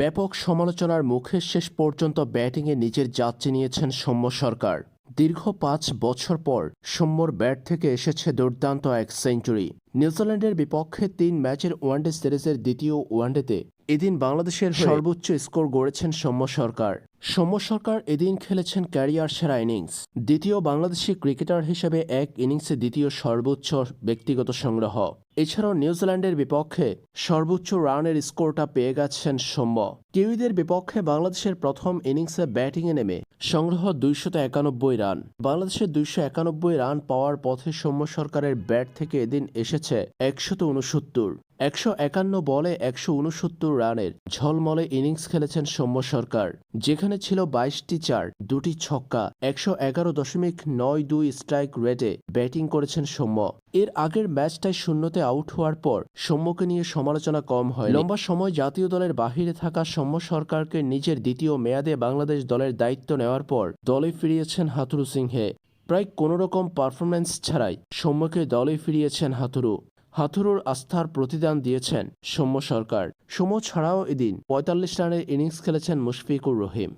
ব্যাপক সমালোচনার মুখে শেষ পর্যন্ত ব্যাটিংয়ে নিজের যাত্রী নিয়েছেন সৌম্য সরকার। দীর্ঘ পাঁচ বছর পর সৌম্যর ব্যাট থেকে এসেছে দুর্দান্ত এক সেঞ্চুরি। নিউজিল্যান্ডের বিপক্ষে তিন ম্যাচের ওয়ানডে সিরিজের দ্বিতীয় ওয়ানডেতে এদিন বাংলাদেশের সর্বোচ্চ স্কোর গড়েছেন সৌম্য সরকার। সৌম্য সরকার এদিন খেলেছেন ক্যারিয়ার সেরা ইনিংস। দ্বিতীয় বাংলাদেশি ক্রিকেটার হিসেবে এক ইনিংসে দ্বিতীয় সর্বোচ্চ ব্যক্তিগত সংগ্রহ। এছাড়াও নিউজিল্যান্ডের বিপক্ষে সর্বোচ্চ রানের স্কোরটা পেয়ে গেছেন সৌম্য। কিউইদের বিপক্ষে বাংলাদেশের প্রথম ইনিংসে ব্যাটিংয়ে নেমে সংগ্রহ দুইশত একানব্বই রান। বাংলাদেশের দুইশো একানব্বই রান পাওয়ার পথে সৌম্য সরকারের ব্যাট থেকে এদিন এসেছে একশত উনসত্তর। একশো একান্ন বলে একশো উনসত্তর রানের ঝলমলে ইনিংস খেলেছেন সৌম্য সরকার, যেখানে ছিল বাইশটি চার, দুটি ছক্কা, একশো এগারো দশমিক নয় দুই স্ট্রাইক রেটে ব্যাটিং করেছেন সৌম্য। এর আগের ম্যাচটায় শূন্যতে আউট হওয়ার পর সৌম্যকে নিয়ে সমালোচনা কম হয় লম্বা সময় জাতীয় দলের বাহিরে থাকা সৌম্য সরকারকে নিজের দ্বিতীয় মেয়াদে বাংলাদেশ দলের দায়িত্ব নেওয়ার পর দলে ফিরিয়েছেন হাতুরু সিংহে। প্রায় কোনোরকম পারফরম্যান্স ছাড়াই সৌম্যকে দলে ফিরিয়েছেন হাতুরু। হাথুরুর আস্থার প্রতিদান দিয়েছেন সৌম্য সরকার। সৌম্য ছাড়াও এদিন পঁয়তাল্লিশ রানের ইনিংস খেলেছেন মুশফিকুর রহিম।